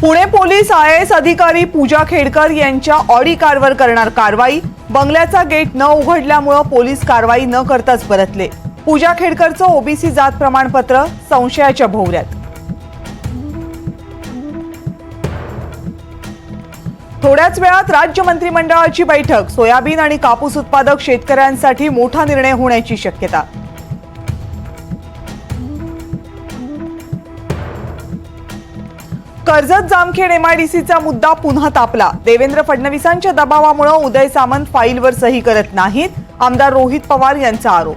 Pune police I S अधिकारी पूजा खेडकर यांच्या Audi कारवर करणार कारवाई. बंगल्याचा गेट न उघडल्यामुळं पोलीस कारवाई न करताच परतले. पूजा खेडकरचं ओबीसी जात प्रमाणपत्र संशयाच्या भोवऱ्यात. थोड्याच वेळात राज्य मंत्रिमंडळाची बैठक. सोयाबीन आणि कापूस उत्पादक शेतकऱ्यांसाठी मोठा निर्णय होण्याची शक्यता. कर्जत जामखेड एमआयडीसीचा मुद्दा पुन्हा तापला. देवेंद्र फडणवीसांच्या दबावामुळे उदय सामंत फाईलवर सही करत नाहीत आमदार रोहित पवार यांचा आरोप.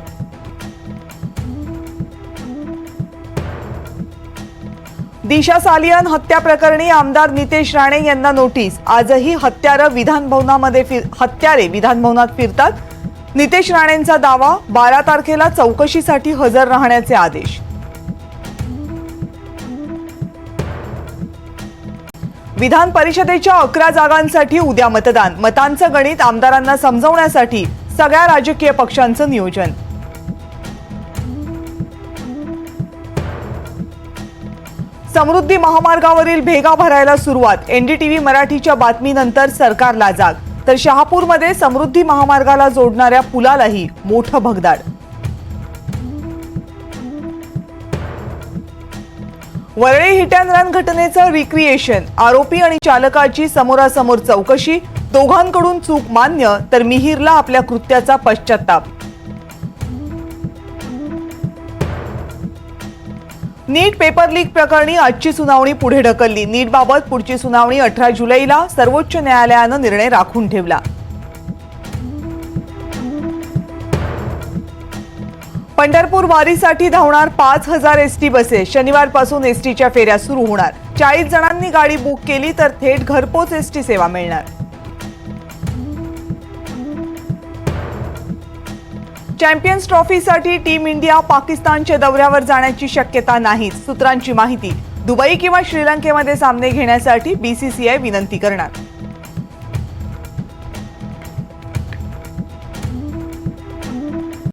दिशा सालियन हत्या प्रकरणी आमदार नितेश राणे यांना नोटीस. आजही हत्यारं विधान भवनामध्ये फिर हत्यारे विधानभवनात फिरतात. नितेश राणेंचा दावा बारा तारखेला चौकशीसाठी हजर राहण्याचे आदेश. विधान परिषदेच्या अकरा जागांसाठी उद्या मतदान. मतांचं गणित आमदारांना समजवण्यासाठी सगळ्या राजकीय पक्षांचं नियोजन. समृद्धी महामार्गावरील भेगा भरायला सुरुवात. एनडीटीव्ही मराठीच्या बातमीनंतर सरकारला जाग. तर शहापूरमध्ये समृद्धी महामार्गाला जोडणाऱ्या पुलालाही मोठं भगदाड वरळी हिट अँड रन घटनेचं रिक्रिएशन आरोपी आणि चालकाची समोरासमोर चौकशी. दोघांकडून चूक मान्य तर मिहीरला आपल्या कृत्याचा पश्चाताप. नीट पेपर लीक प्रकरणी आजची सुनावणी पुढे ढकलली. नीटबाबत पुढची सुनावणी अठरा जुलैला सर्वोच्च न्यायालयानं निर्णय राखून ठेवला. पंढरपूर वारीसाठी धावणार पाच हजार एस टी बसेस शनिवारपासून एस टीच्या फेऱ्या सुरू होणार. चाळीस जणांनी गाडी बुक केली तर थेट घरपोच एस टी सेवा मिळणार. चॅम्पियन्स ट्रॉफीसाठी टीम इंडिया पाकिस्तानच्या दौऱ्यावर जाण्याची शक्यता नाही सूत्रांची माहिती. दुबई किंवा श्रीलंकेमध्ये सामने घेण्यासाठी बीसीसीआय विनंती करणार.